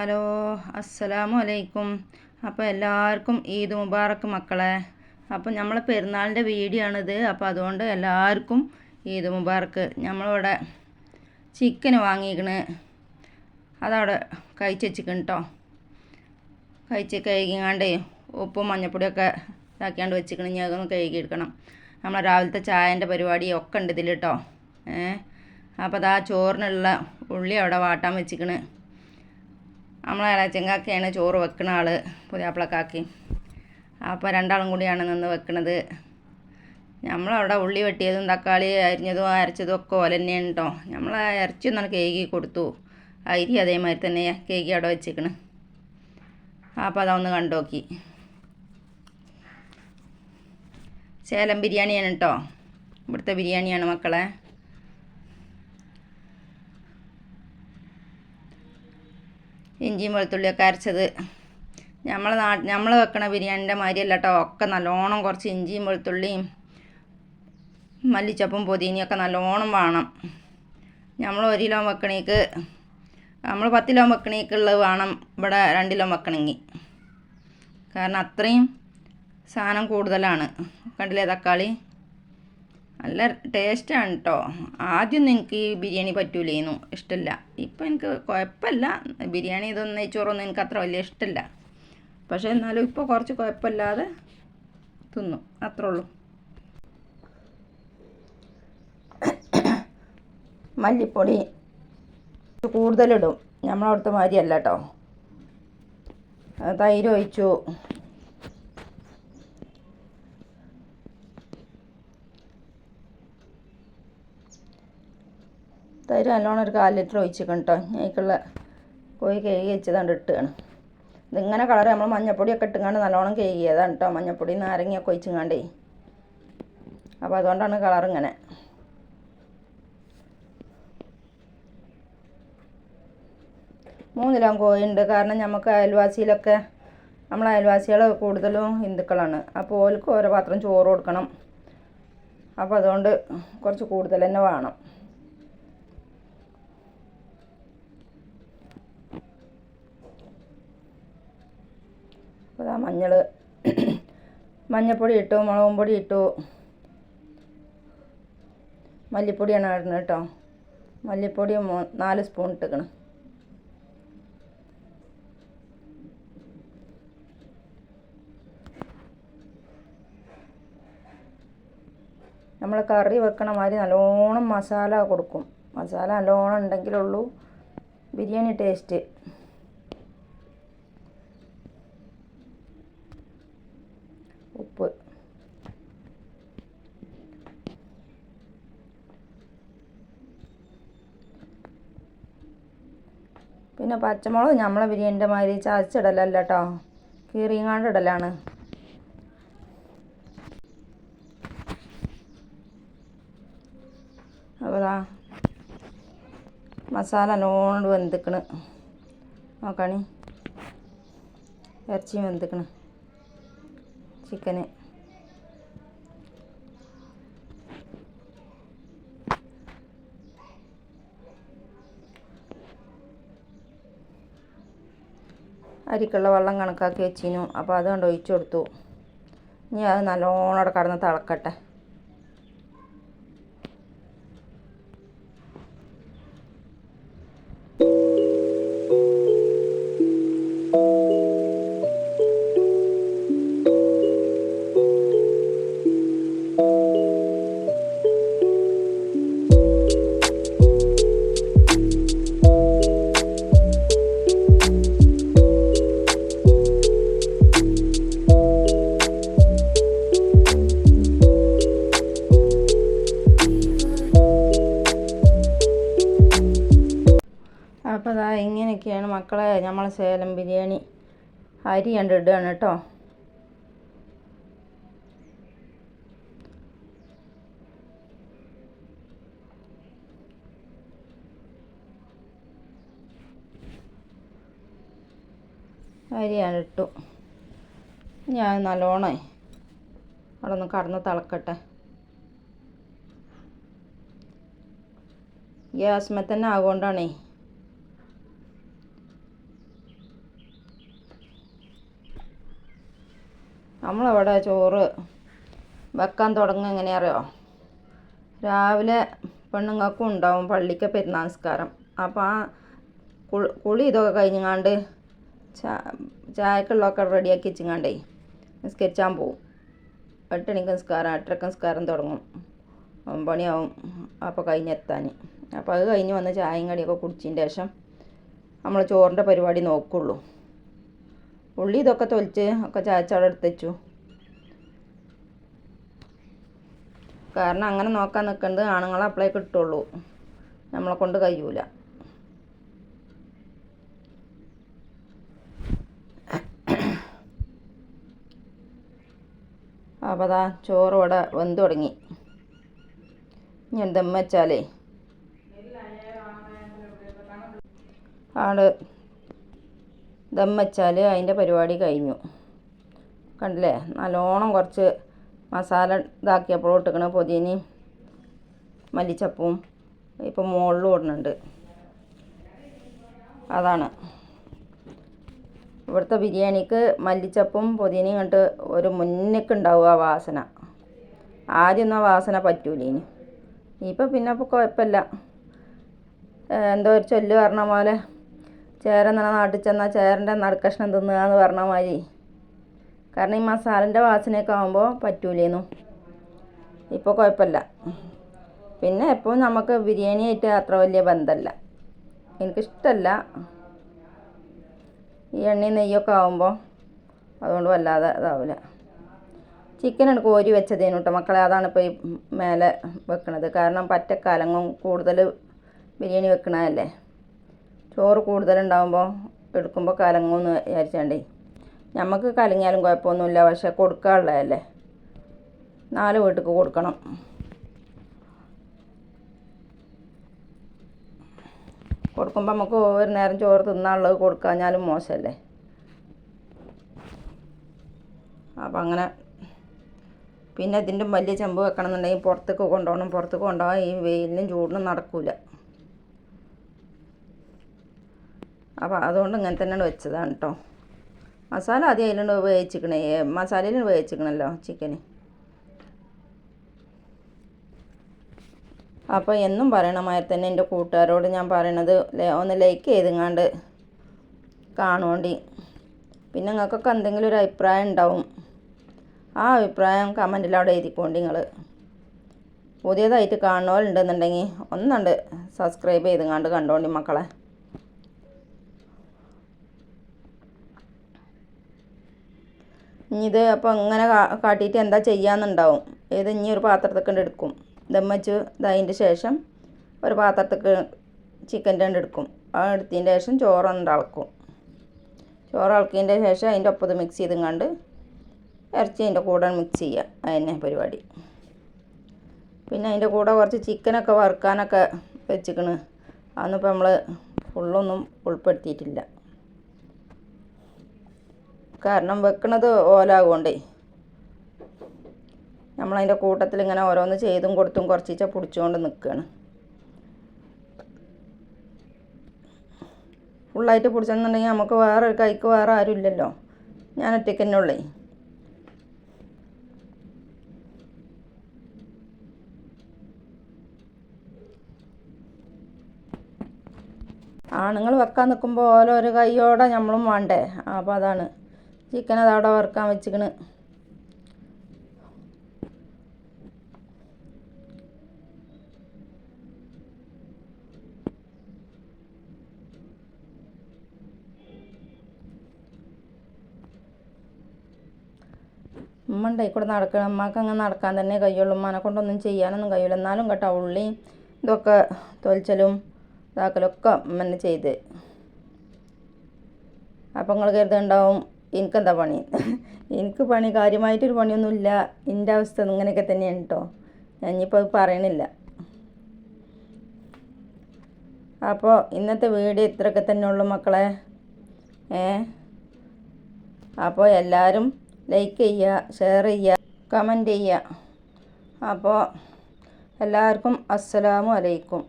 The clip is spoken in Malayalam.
ഹലോ അസ്സലാമു അലൈക്കും അപ്പോൾ എല്ലാവർക്കും ഈദ് മുബാറക്ക് മക്കളെ. അപ്പോൾ നമ്മൾ പെരുന്നാളിന്റെ വീഡിയോ ആണിത് അപ്പോൾ അതുകൊണ്ട് എല്ലാവർക്കും ഈദ് മുബാറക്ക് നമ്മളിവിടെ ചിക്കൻ വാങ്ങിക്കണ്. അതവിടെ കഴിച്ച് വെച്ചിക്കണം കേട്ടോ കഴിച്ച് കഴുകിങ്ങാണ്ട് ഉപ്പും മഞ്ഞപ്പൊടിയൊക്കെ ഇതാക്കിയാണ്ട് വെച്ചിക്കണം ഞാൻ അതൊന്ന് കഴുകി എടുക്കണം നമ്മളെ രാവിലത്തെ ചായന്റെ പരിപാടി ഒക്കെ ഉണ്ട് ഇതിൽ കേട്ടോ ഏ? അപ്പോൾ അതാ ചോറിനുള്ള ഉള്ളി അവിടെ വാട്ടാൻ വെച്ചിക്കണ് നമ്മളെ ഇളച്ചങ്കാക്കയാണ് ചോറ് വെക്കുന്ന ആൾ പുതിയാപ്പിളക്കാക്കി. അപ്പോൾ രണ്ടാളും കൂടിയാണ് നിന്ന് വെക്കണത്. നമ്മളവിടെ ഉള്ളി വെട്ടിയതും തക്കാളി അരിഞ്ഞതും അരച്ചതും ഒക്കെ ഓല തന്നെയാണ് കേട്ടോ നമ്മൾ ഇറച്ചി ഒന്നാണ് കേകി കൊടുത്തു. അരി അതേമാതിരി തന്നെ കേകി അവിടെ വെച്ചേക്കണ്. അപ്പോൾ അതൊന്ന് കണ്ടു നോക്കി സേലം ബിരിയാണിയാണ് കേട്ടോ ഇവിടുത്തെ ബിരിയാണിയാണ് മക്കളെ. ഇഞ്ചിയും വെളുത്തുള്ളിയൊക്കെ അരച്ചത്. നമ്മൾ നാട്ട് നമ്മൾ വെക്കണ ബിരിയാണിന്റെ മാതിരിയല്ല കേട്ടോ ഒക്കെ നല്ലോണം കുറച്ച് ഇഞ്ചിയും വെളുത്തുള്ളിയും മല്ലിച്ചപ്പും പൊതിനിയൊക്കെ നല്ലോണം വേണം. നമ്മൾ ഒരു കിലോ വെക്കണേക്ക് നമ്മൾ പത്ത് കിലോ വെക്കണേക്കുള്ളത് വേണം. ഇവിടെ രണ്ട് കിലോ വെക്കണമെങ്കിൽ കാരണം അത്രയും സാധനം കൂടുതലാണ്. കണ്ടില്ലേ തക്കാളി? നല്ല ടേസ്റ്റാണ് കേട്ടോ ആദ്യം എനിക്ക് ഈ ബിരിയാണി പറ്റൂലേന്നു. ഇഷ്ടമില്ല ഇപ്പം എനിക്ക് കുഴപ്പമില്ല ബിരിയാണി ഇതൊന്നും നെയ്ച്ചോറൊന്നും എനിക്ക് അത്ര വലിയ ഇഷ്ടമില്ല പക്ഷേ എന്നാലും ഇപ്പോൾ കുറച്ച് കുഴപ്പമില്ലാതെ തിന്നു. അത്രേ ഉള്ളൂ. മല്ലിപ്പൊടി കൂടുതലിടും. നമ്മളവിടുത്തെ മാതിരിയല്ല കേട്ടോ തൈര് ഒഴിച്ചു. തൈര്. നല്ലോണം ഒരു കാൽ ലിറ്റർ ഒഴിച്ചിക്കണം കേട്ടോ ഞങ്ങൾക്കുള്ള കോഴി കഴുകി വെച്ചതാണ്ട് ഇട്ടുകയാണ് ഇതിങ്ങനെ കളർ നമ്മൾ മഞ്ഞപ്പൊടിയൊക്കെ ഇട്ടുകൊണ്ട് നല്ലോണം കഴുകിയതാണ് കേട്ടോ മഞ്ഞപ്പൊടി നാരങ്ങയൊക്കെ ഒഴിച്ചുങ്ങാണ്ടേ. അപ്പോൾ അതുകൊണ്ടാണ് കളർ ഇങ്ങനെ. മൂന്ന് കിലോ കോഴിയുണ്ട്. കാരണം നമുക്ക് അയൽവാസിയിലൊക്കെ നമ്മൾ അയൽവാസികൾ കൂടുതലും ഹിന്ദുക്കളാണ്. അപ്പോൾ ഓർക്ക് ഓരോ പാത്രം ചോറ് കൊടുക്കണം. അപ്പോൾ അതുകൊണ്ട് കുറച്ച് കൂടുതൽ തന്നെ വേണം. മഞ്ഞൾ മഞ്ഞൾപ്പൊടി ഇട്ടു മുളകും പൊടി ഇട്ടു. മല്ലിപ്പൊടിയാണ് ഇടുന്നത് കേട്ടോ. മല്ലിപ്പൊടി നാല് സ്പൂൺ ഇട്ടിക്കണം നമ്മൾ കറി വെക്കണ മാതിരി നല്ലോണം മസാല കൊടുക്കും. മസാല നല്ലോണം ഉണ്ടെങ്കിലുള്ളൂ ബിരിയാണി ടേസ്റ്റ് ഉപ്പ് പിന്നെ പച്ചമുളക് നമ്മളെ ബിരിയാണിന്റെ മാതിരി ചതച്ചിടലല്ല കേട്ടോ കീറിങ്ങാണ്ട് ഇടലാണ് അപ്പോൾ മസാല നോണ്ട് വെന്തിക്കണ്. നോക്കണി. ഇറച്ചിയും വെന്തിക്കണ്. ചിക്കന്. അരിക്കുള്ള വെള്ളം കണക്കാക്കി വെച്ചിനു. അപ്പോൾ അത് കൊണ്ട് ഒഴിച്ചു കൊടുത്തു. ഇനി അത് നല്ലോണം അവിടെ കടന്ന് തിളക്കട്ടെ. ഇങ്ങനെയൊക്കെയാണ് മക്കളെ നമ്മളെ സേലം ബിരിയാണി. അരി കണ്ട് ഇടുകയാണ് കേട്ടോ. അരിയാണ് ഇട്ടു. ഞാൻ നല്ലോണേ അവിടെ ഒന്ന് കടന്ന് തിളക്കട്ടെ. ഗ്യാസ്മേ തന്നെ ആകൊണ്ടാണേ നമ്മളവിടെ ചോറ് വെക്കാൻ തുടങ്ങുക എങ്ങനെ അറിയോ രാവിലെ പെണ്ണുങ്ങൾക്കും ഉണ്ടാവും പള്ളിക്ക് പെരുന്നാൾ നിസ്കാരം. അപ്പോൾ ആ കുളി ഇതൊക്കെ കഴിഞ്ഞങ്ങാണ്ട് ചാ ചായക്കുള്ളതൊക്കെ റെഡിയാക്കി വെച്ചിങ്ങാണ്ടേ നിസ്കരിച്ചാൻ പോവും. എട്ടണിക്ക് നിസ്കാരം എട്ടരക്ക് നിസ്കാരം തുടങ്ങും. ഒമ്പണിയാവും അപ്പോൾ കഴിഞ്ഞെത്താൻ അപ്പോൾ അത് കഴിഞ്ഞ് വന്ന് ചായയും കടിയൊക്കെ കുടിച്ചതിന് ശേഷം നമ്മൾ ചോറിന്റെ പരിപാടി നോക്കുള്ളൂ. ഉള്ളി ഇതൊക്കെ തൊലിച്ച് ഒക്കെ ചായച്ചവിടെ എടുത്തു കാരണം അങ്ങനെ നോക്കാൻ നിൽക്കുന്നത് ആണുങ്ങളെ അപ്പളേ കിട്ടുള്ളൂ. നമ്മളെ കൊണ്ട് കഴിയൂല. അപ്പോൾ അതാ ചോറ് ഇവിടെ വെന്ത് തുടങ്ങി. ഇനി എന്തെന്ന് വെച്ചാലേ? ആട് ദം വെച്ചാൽ അതിന്റെ പരിപാടി കഴിഞ്ഞു. കണ്ടില്ലേ? നല്ലോണം കുറച്ച് മസാല ഇതാക്കിയപ്പോൾ ഇട്ടിക്കണ പൊതിനി മല്ലിച്ചപ്പും ഇപ്പം മുകളിലും ഇടുന്നുണ്ട്. അതാണ്. ഇവിടുത്തെ ബിരിയാണിക്ക് മല്ലിച്ചപ്പും പുതിനയും കണ്ട് ഒരു മുന്നേക്ക് ഉണ്ടാവും ആ വാസന. ആദ്യമൊന്നും ആ വാസന പറ്റൂല ഇനി. ഇപ്പം പിന്നെ ഇപ്പോൾ കുഴപ്പമില്ല. എന്തോ ഒരു ചൊല്ല് പറഞ്ഞ പോലെ ചേര എന്നാ നാട്ടിൽ ചെന്നാൽ ചേരന്റെ നടുക്കഷ്ണം തിന്നുക എന്ന് പറഞ്ഞ മാതിരി. കാരണം ഈ മസാലന്റെ വാസനയൊക്കെ ആകുമ്പോൾ പറ്റൂലേന്നു. ഇപ്പോൾ കുഴപ്പമില്ല പിന്നെ എപ്പോഴും നമുക്ക് ബിരിയാണി ആയിട്ട് അത്ര വലിയ ബന്ധമല്ല എനിക്കിഷ്ടമല്ല ഈ എണ്ണയും നെയ്യൊക്കെ ആകുമ്പോൾ അതുകൊണ്ട് വല്ലാതെ ഇതാവില്ല ചിക്കനാണ് കോരി വെച്ചതേനു കേട്ടോ മക്കളെ. അതാണ് ഇപ്പോൾ ഈ മേലെ വെക്കണത്. കാരണം പറ്റക്കാലങ്ങും കൂടുതൽ ബിരിയാണി വെക്കണതല്ലേ. ചോറ് കൂടുതലുണ്ടാകുമ്പോൾ എടുക്കുമ്പോൾ കലങ്ങുമെന്ന് വിചാരിച്ചാണ്ടേ. നമുക്ക് കലങ്ങിയാലും കുഴപ്പമൊന്നുമില്ല പക്ഷെ കൊടുക്കാനുള്ളതല്ലേ. നാല് വീട്ടിക്ക് കൊടുക്കണം. കൊടുക്കുമ്പോൾ നമുക്ക് ഒരു നേരം ചോറ് തിന്നാനുള്ളത് കൊടുക്കാഞ്ഞാലും മോശമല്ലേ അപ്പം അങ്ങനെ പിന്നെ ഇതിന്റെ വലിയ ചെമ്പ് വെക്കണമെന്നുണ്ടെങ്കിൽ പുറത്തേക്ക് കൊണ്ടുപോകണം. പുറത്തേക്ക് കൊണ്ടുപോകാൻ ഈ വെയിലിനും ചൂടിനും നടക്കില്ല അപ്പോൾ അതുകൊണ്ട് ഇങ്ങനെ തന്നെയാണ് വെച്ചതാണ് കേട്ടോ മസാല ആദ്യം അതിലുണ്ട് വേവിച്ചിക്കണേ. മസാലയിൽ വേവിച്ചിക്കണല്ലോ ചിക്കന് അപ്പോൾ എന്നും പറയണമാതിരി തന്നെ എന്റെ കൂട്ടുകാരോട് ഞാൻ പറയണത് ഒന്ന് ലൈക്ക് ചെയ്തെങ്ങാണ്ട് കാണുകൊണ്ടി പിന്നെ നിങ്ങൾക്കൊക്കെ എന്തെങ്കിലും ഒരു അഭിപ്രായം ഉണ്ടാവും. ആ അഭിപ്രായം കമന്റിൽ അവിടെ എഴുതിക്കോണ്ടി നിങ്ങൾ പുതിയതായിട്ട് കാണുന്നവരുണ്ടെന്നുണ്ടെങ്കിൽ ഒന്നുണ്ട് സബ്സ്ക്രൈബ് ചെയ്തെങ്ങാണ്ട് കണ്ടോണ്ടി മക്കളെ. ഇനി ഇത് അപ്പോൾ ഇങ്ങനെ കാട്ടിയിട്ട് എന്താ ചെയ്യാന്നുണ്ടാവും. ഏത് ഇനി ഒരു പാത്രത്തിൽ എടുക്കും. ദം വെച്ച് ഇതായതിന്റെ ശേഷം ഒരു പാത്രത്തേക്ക് ചിക്കന്റെ കൊണ്ട് എടുക്കും. ആ എടുത്തതിന്റെ ശേഷം ചോറൊന്ന് ഇളക്കും ചോറ് ഇളക്കിയതിന്റെ ശേഷം അതിന്റെ ഒപ്പത് മിക്സ് ചെയ്തുങ്ങാണ്ട് ഇറച്ചി അതിന്റെ കൂടെ മിക്സ് ചെയ്യുക അതന്നെ പരിപാടി. പിന്നെ അതിന്റെ കൂടെ കുറച്ച് ചിക്കനൊക്കെ വറുക്കാനൊക്കെ വെച്ചിക്കണ്. അതൊന്നും ഇപ്പോൾ നമ്മൾ ഫുള്ളൊന്നും ഉൾപ്പെടുത്തിയിട്ടില്ല. കാരണം വെക്കണത് ഓലാകൊണ്ടേ നമ്മളതിന്റെ കൂട്ടത്തിൽ ഇങ്ങനെ ഓരോന്ന് ചെയ്തും കൊടുത്തും കുറച്ചിച്ച പിടിച്ചുകൊണ്ട് നിൽക്കുകയാണ് ഫുള്ളായിട്ട് പിടിച്ചെന്നുണ്ടെങ്കിൽ നമുക്ക് വേറെ ഒരു കൈക്ക് വേറെ ആരും ഇല്ലല്ലോ ഞാൻ ഒറ്റയ്ക്ക് തന്നെ ഉള്ളേ. ആണുങ്ങൾ വെക്കാൻ നിൽക്കുമ്പോൾ ഓരോ ഒരു കൈയോടെ നമ്മളും വേണ്ടേ. അപ്പോൾ അതാണ്. ചിക്കൻ അതവിടെ വറുക്കാൻ വെച്ചിക്കണ്. ഉമ്മ കൂടെ നടക്കണം അമ്മയ്ക്ക് അങ്ങനെ നടക്കാൻ തന്നെ കഴിയുള്ളൂ. ഉമ്മനെ കൊണ്ടൊന്നും ചെയ്യാനൊന്നും കഴിയില്ല എന്നാലും കേട്ടോ ഉള്ളി ഇതൊക്കെ തൊലിച്ചലും ഇതാക്കലൊക്കെ ഉമ്മന്നെ ചെയ്ത്. അപ്പം നിങ്ങൾ കരുതുണ്ടാവും എനിക്കെന്താ പണി? എനിക്ക് പണി കാര്യമായിട്ടൊരു പണിയൊന്നുമില്ല. എന്റെ അവസ്ഥ ഇങ്ങനെയൊക്കെ തന്നെയാണ് കേട്ടോ ഞാൻ ഇനിയിപ്പോൾ അത് പറയണില്ല. അപ്പോൾ ഇന്നത്തെ വീഡിയോ ഇത്രയൊക്കെ തന്നെ ഉള്ളൂ മക്കളെ. ഏ? അപ്പോൾ എല്ലാവരും ലൈക്ക് ചെയ്യുക ഷെയർ ചെയ്യുക കമന്റ് ചെയ്യുക. അപ്പോൾ എല്ലാവർക്കും അസ്സലാമു അലൈക്കും.